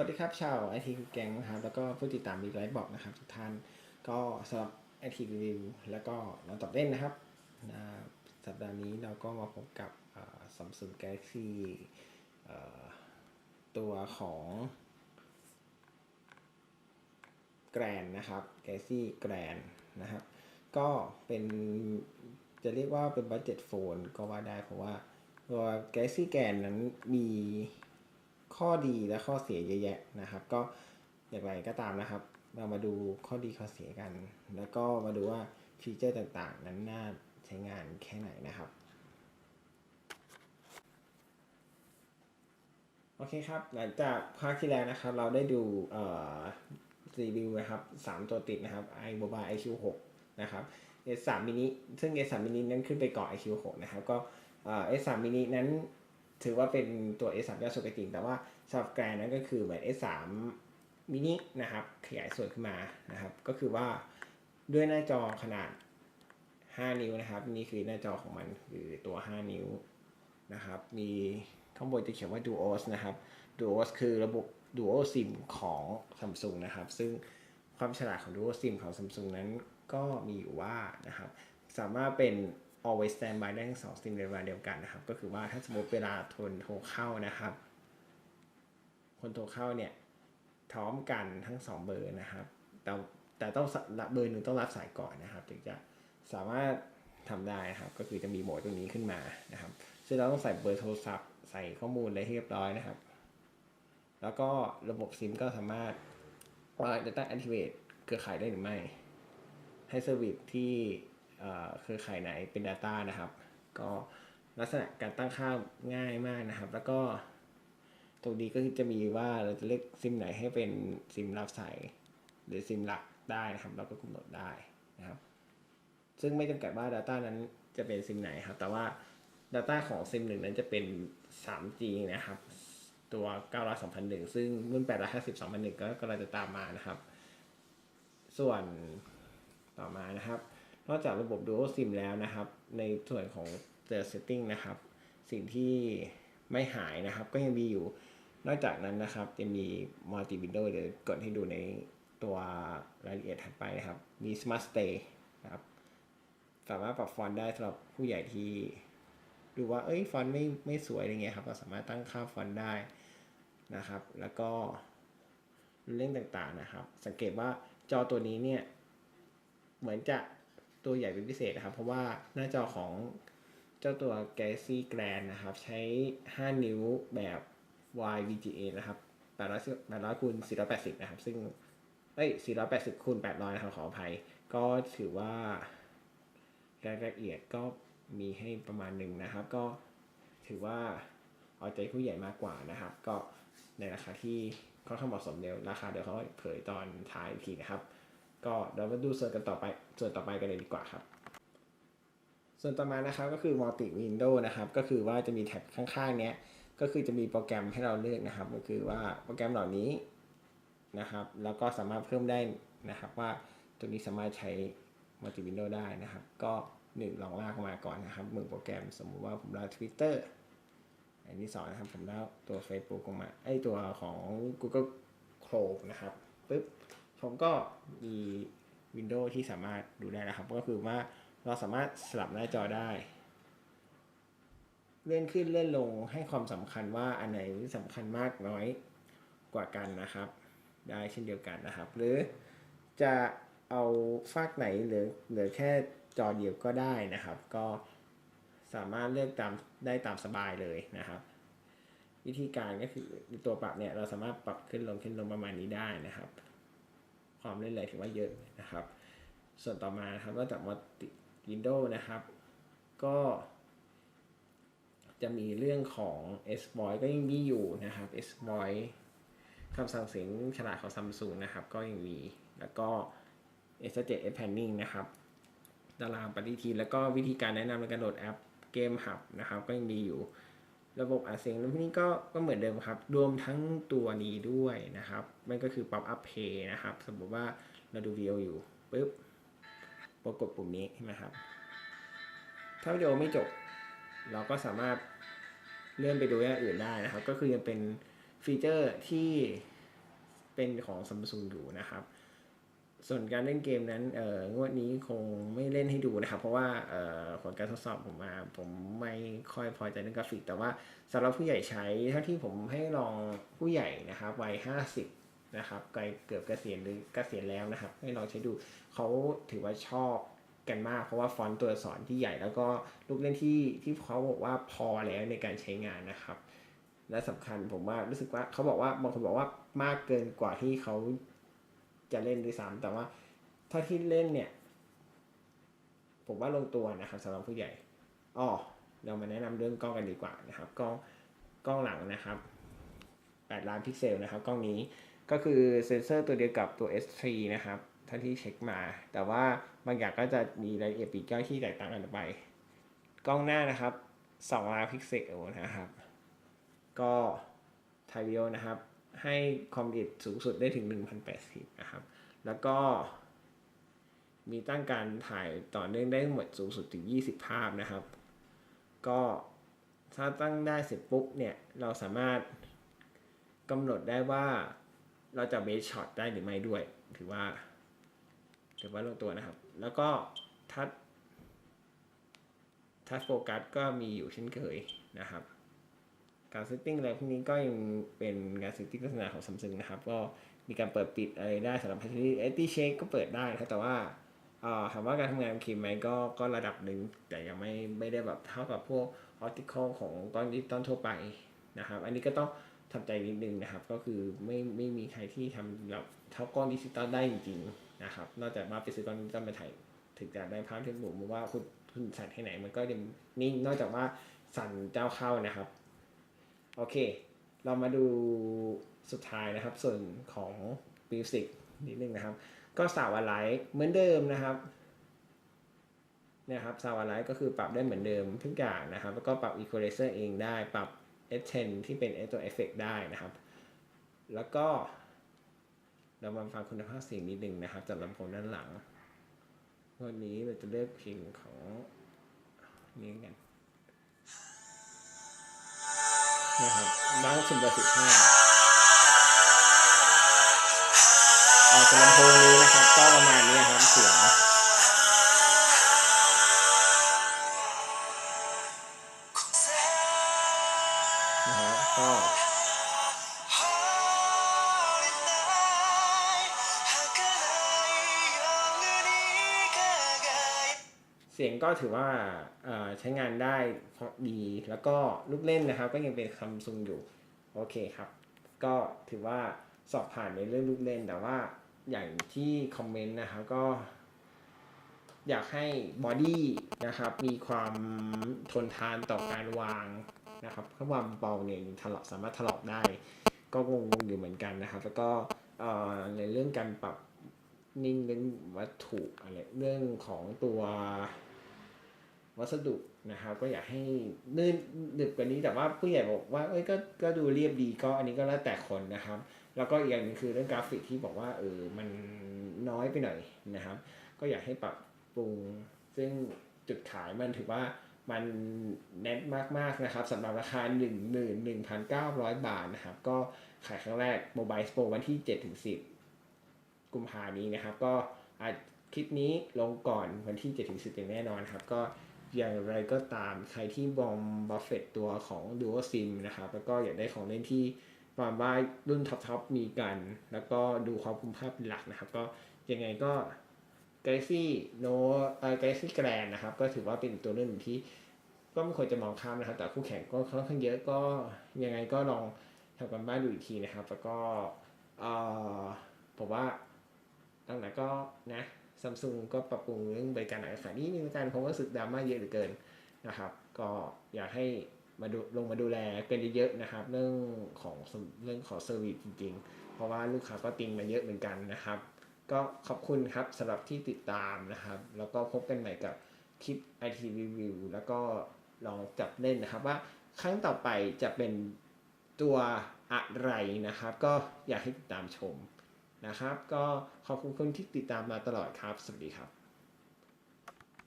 วัสดีครับชาวไอทีแกงนะครับ แล้วก็ผู้ติดตามมีไลฟ์บอกนะครับ ทุกท่านก็สำหรับไอทีรีวิวแล้วก็น้องตอบเล่นนะครับนะสัปดาห์นี้เราก็มาพบกับซัมซุง Galaxy เอ่ตัวของแกรนนะครับ Galaxy Grand นะครับ ก็เป็นจะเรียกว่าเป็นบัตเจ็ตโฟนก็ว่าได้เพราะว่าตัว Galaxy Grand นั้นมี ข้อดีและข้อเสียเยอะแยะนะครับ ก็อย่างไรก็ตามนะครับ เรามาดูข้อดีข้อเสียกัน แล้วก็มาดูว่าฟีเจอร์ต่างๆ นั้นน่าใช้งานแค่ไหนนะครับโอเคครับ หลังจากภาคที่แล้วนะครับ เราได้ดูรีวิวนะครับสามตัวติดนะครับ iMobile iQ 6 นะครับ S3 mini ซึ่ง S3 mini นั้นขึ้นไปเกาะ iQ 6 นะครับ ก็เอ่อ S3 mini นั้น ถือว่าเป็นตัว S3 ยอดสุดก็จริงแต่ว่าสำหรับแกรนนั้นก็คือเหมือน S3 mini นะครับ ขยายส่วนขึ้นมานะครับ ก็คือว่าด้วยหน้าจอขนาด 5 นิ้วนะครับ นี่คือหน้าจอของมันคือตัว 5 นิ้วนะครับ มีข้างบนจะเขียนว่า Duos นะครับ Duos คือระบบ Dual SIM ของ Samsung นะครับ ซึ่งความฉลาดของ Dual SIM ของ Samsung นั้นก็มีอยู่ว่านะครับ สามารถเป็น always standby ได้ทั้งสองซิมในเวลาเดียวกันนะครับ ก็คือว่าถ้าสมมติเวลาโทรโทรเข้านะครับ คนโทรเข้าเนี่ยพร้อมกันทั้งสองเบอร์นะครับ แต่แต่ต้องเบอร์หนึ่งต้องรับสายก่อนนะครับ ถึงจะสามารถทำได้นะครับ ก็คือจะมีโหมดตรงนี้ขึ้นมานะครับ ซึ่งเราต้องใส่เบอร์โทรศัพท์ ใส่ข้อมูลอะไรให้เรียบร้อยนะครับ แล้วก็ระบบซิมก็สามารถว่าจะตั้ง activate เครือข่ายได้หรือไม่ ให้เซอร์วิสที่ เครือข่ายไหนเป็น Data นะครับ ก็ลักษณะการตั้งค่าง่ายมากนะครับ แล้วก็ตรงนี้ก็จะมีว่าเราจะเลือกซิมไหนให้เป็นซิมรับสายหรือซิมหลักได้นะครับ เราก็กำหนดได้นะครับ ซึ่งไม่จำกัดว่า Data นั้นจะเป็นซิมไหนครับ แต่ว่า Data ของซิมหนึ่งนั้นจะเป็น 3G นะครับ ตัว 900 2001 ซึ่งรุ่น 850 2001 ก็กำลังจะตามมานะครับ ส่วนต่อมานะครับ นอกจากระบบ Dual SIM แล้วนะครับ ในส่วนของ The Setting นะครับ สิ่งที่ไม่หายนะครับ ก็ยังมีอยู่ นอกจากนั้นนะครับจะมี Multi Window เดี๋ยวกดให้ดูในตัวรายละเอียดถัดไปนะครับ มี Smart Stay นะครับ สามารถปรับฟอนต์ได้สำหรับผู้ใหญ่ที่ดูว่า เอ้ย ฟอนต์ไม่ไม่สวยอะไรเงี้ยครับ เราสามารถตั้งค่าฟอนต์ได้นะครับ แล้วก็เรื่องต่างๆนะครับ สังเกตว่าจอตัวนี้เนี่ย เหมือนจะ ตัวใหญ่เป็นพิเศษนะครับ เพราะว่าหน้าจอของเจ้าตัว Galaxy Grand นะครับ ใช้ 5 นิ้วแบบ YVGA นะครับ 800 800คูณ480 นะครับ ซึ่งเอ้ย480คูณ800 นะครับ ขออภัย ก็ถือว่ารายละเอียดก็มีให้ประมาณหนึ่งนะครับ ก็ถือว่าเอาใจผู้ใหญ่มากกว่านะครับ ก็ในราคาที่ค่อนข้างเหมาะสมเดียวราคาเดี๋ยวเขาเผยตอนท้ายอีกทีนะครับ ก็เดี๋ยวมาดูส่วนกันต่อไปส่วนต่อไปกันเลยดีกว่าครับ ส่วนต่อมานะครับก็คือ multi window นะครับ ก็คือว่าจะมีแท็บข้างๆเนี้ยก็คือจะมีโปรแกรมให้เราเลือกนะครับ ก็คือว่าโปรแกรมเหล่านี้นะครับ แล้วก็สามารถเพิ่มได้นะครับว่าตัวนี้สามารถใช้ multi window ได้นะครับ ก็หนึ่งลองลากมาก่อนนะครับมือโปรแกรมสมมุติว่าผมลาก Twitter อันที่สองนะครับผมลากตัว Facebook ออกมาไอตัวของ Google Chrome นะครับปึ๊บ ผมก็มีวินโดว์ที่สามารถดูได้นะครับ ก็คือว่าเราสามารถสลับหน้าจอได้ เลื่อนขึ้นเลื่อนลงให้ความสำคัญว่าอันไหนสำคัญมากน้อยกว่ากันนะครับ ได้เช่นเดียวกันนะครับ หรือจะเอาฝากไหนหรือเหลือแค่จอเดียวก็ได้นะครับ ก็สามารถเลือกตามได้ตามสบายเลยนะครับ วิธีการก็คือตัวปรับเนี่ยเราสามารถปรับขึ้นลงขึ้นลงประมาณนี้ได้นะครับ ความเล่นไหลถือว่าเยอะนะครับ ส่วนต่อมาครับนอกจาก Multi Window นะครับ ก็จะมีเรื่องของ S v o i ก็ยังมีอยู่นะครับ S v o i คำสั่งเสียงฉลาดของ Samsung นะครับ ก็ยังมี แล้วก็ S7 S Planning นะครับ ตารางปฏิทิน แล้วก็วิธีการแนะนำในการโหลดแอปเกมหับนะครับ ก็ยังมีอยู่ ระบบอัดเสียงแล้วนี้ก็ก็เหมือนเดิมครับ รวมทั้งตัวนี้ด้วยนะครับ มันก็คือ Pop Up Play นะครับ สมมติว่าเราดูวิดีโออยู่ปุ๊บปรากฏปุ่มนี้ใช่ไหมครับ ถ้าวิดีโอไม่จบ เราก็สามารถเลื่อนไปดูอย่างอื่นได้นะครับ ก็คือยังเป็นฟีเจอร์ที่เป็นของซัมซุงอยู่นะครับ ส่วนการเล่นเกมนั้นเอองวดนี้คงไม่เล่นให้ดูนะครับ เพราะว่าเออผลการทดสอบผมมาผมไม่ค่อยพอใจเรื่องกราฟิก แต่ว่าสำหรับผู้ใหญ่ใช้เท่าที่ผมให้ลองผู้ใหญ่นะครับวัย50นะครับไกลเกือบเกษียณหรือเกษียณแล้วนะครับ ให้ลองใช้ดูเขาถือว่าชอบกันมาก เพราะว่าฟอนต์ตัวอักษรที่ใหญ่แล้วก็ลูกเล่นที่ที่เขาบอกว่าพอแล้วในการใช้งานนะครับ และสำคัญผมว่ารู้สึกว่าเขาบอกว่าบางคนบอกว่ามากเกินกว่าที่เขา จะเล่นด้วยซ้ำแต่ว่าเท่าที่เล่นเนี่ย ผมว่าลงตัวนะครับสำหรับผู้ใหญ่อ๋อเรามาแนะนำเรื่องกล้องกันดีกว่านะครับกล้องกล้องหลังนะครับ 8 ล้านพิกเซลนะครับกล้องนี้ก็คือเซนเซอร์ตัวเดียวกับตัว S3 นะครับท่านที่เช็คมา แต่ว่าบางอย่างก็จะมีรายละเอียดปีกย่อยที่แตกต่างกันไป กล้องหน้านะครับ 2 ล้านพิกเซลนะครับ ก็ไทวิโอนะครับ ให้ความละเอียดสูงสุดได้ถึง 1080 นะครับ แล้วก็มีตั้งการถ่ายต่อเนื่องได้ทั้งหมดสูงสุดถึง 20 ภาพนะครับ ก็ถ้าตั้งได้เสร็จปุ๊บเนี่ย เราสามารถกำหนดได้ว่าเราจะเบสช็อตได้หรือไม่ด้วย ถือว่า ถือว่าลงตัวนะครับ แล้วก็ทัดทัดโฟกัสก็มีอยู่เช่นเคยนะครับ การเซตติ้งอะไรพวกนี้ก็ยังเป็นการเซตติ้งลักษณะของ Samsung นะครับ ก็มีการเปิดปิดอะไรได้สำหรับพัชรีเอตี้เชคก็เปิดได้นะแต่ว่าถามว่าการทำงานคลิปไหมก็ก็ระดับหนึ่งแต่ยังไม่ไม่ได้แบบเท่ากับพวกออติคอลของกล้องดิจิตอลทั่วไปนะครับ อันนี้ก็ต้องทำใจนิดนึงนะครับ ก็คือไม่ไม่มีใครที่ทำแบบเท่ากล้องดิจิตอลได้จริงๆนะครับ นอกจากว่าไปซื้อกล้องดิจิตอลมาถ่ายถึงจะได้ภาพที่หนูว่าคุณคุณสั่นแค่ไหนมันก็ยังนี่งนอกจากว่าสั่นเจ้าเข้านะครับ โอเค เรามาดูสุดท้ายนะครับ ส่วนของมิวสิกนิดนึงนะครับ ก็สาวไลท์เหมือนเดิมนะครับเนี่ยครับสาวไลท์ก็คือปรับได้เหมือนเดิมทุกอย่างนะครับ แล้วก็ปรับ equalizer เองได้ ปรับ S10 ที่เป็นตัวเอฟเฟกได้นะครับ แล้วก็ เรามาฟังคุณภาพเสียงนิดนึงนะครับจากลำโพงด้านหลัง วันนี้เราจะเลือกเพลงของนี้กัน นะครับดังสุดประสิบห้าพออกจากลำโพงนี้นะครับ ก็ประมาณนี้ครับเสียงนะฮะก็ เสียงก็ถือว่าใช้งานได้พอดี แล้วก็ลูกเล่นนะครับ ก็ยังเป็นซัมซุงอยู่โอเคครับ ก็ถือว่าสอบผ่านในเรื่องลูกเล่น แต่ว่าอย่างที่คอมเมนต์นะครับก็ อยากให้บอดี้นะครับ มีความทนทานต่อการวางนะครับเพราะว่าเบาเนี่ยถลอกสามารถถลอกได้ ก็งงอยู่เหมือนกันนะครับ แล้วก็ในเรื่องการปรับนิ่งเรื่องวัตถุอะไรเรื่องของตัว วัสดุนะครับ ก็อยากให้นื่นหนึบกว่านี้แต่ว่าผู้ใหญ่บอกว่าเอ้ยก็ก็ดูเรียบดีก็อันนี้ก็แล้วแต่คนนะครับ แล้วก็อีกอย่างหนึงคือเรื่องกราฟิกที่บอกว่าเออมันน้อยไปหน่อยนะครับ ก็อยากให้ปรับปรุง ซึ่งจุดขายมันถือว่ามันแน่นมาก ๆ นะครับสำหรับราคา 1 1 1 9 0 0 บาทนะครับ ก็ขายครั้งแรก Mobile Expo วันที่ 7-10 กุมภานี้นะครับ ก็คลิปนี้ลงก่อนวันที่ 7-10อย่างแน่นอนครับ ก็ อย่างไรก็ตามใครที่บอมบัฟเฟตตัวของ Dual SIM นะครับแล้วก็อยากได้ของเล่นที่ประมาณว่ารุ่นท็อปๆมีกัน แล้วก็ดูความคุ้มค่าเป็นหลักนะครับ ก็ยังไงก็ Galaxy No เอ่อ Galaxy Grand นะครับ ก็ถือว่าเป็นตัวเลือกหนึ่งที่ก็ไม่ควรจะมองข้ามนะครับ แต่คู่แข่งก็ค่อนข้างเยอะก็ยังไงก็ลองทำกันบ้านดูอีกทีนะครับ แล้วก็เอ่อผมว่าตั้งแต่ก็นะ ซัมซุงก็ปรับปรุงเรื่องบริการหลังขายนี่มีการเพราะว่ารู้สึกดราม่าเยอะเหลือเกินนะครับ ก็อยากให้มาดูลงมาดูแลกันเยอะๆนะครับ เรื่องของเรื่องของเซอร์วิสจริงๆ เพราะว่าลูกค้าก็ติงมาเยอะเหมือนกันนะครับ ก็ขอบคุณครับสำหรับที่ติดตามนะครับ แล้วก็พบกันใหม่กับคลิป IT Review แล้วก็ลองจับเล่นนะครับว่าครั้งต่อไปจะเป็นตัวอะไรนะครับ ก็อยากให้ติดตามชม นะครับ ก็ขอบคุณคนที่ติดตามมาตลอดครับ สวัสดีครับ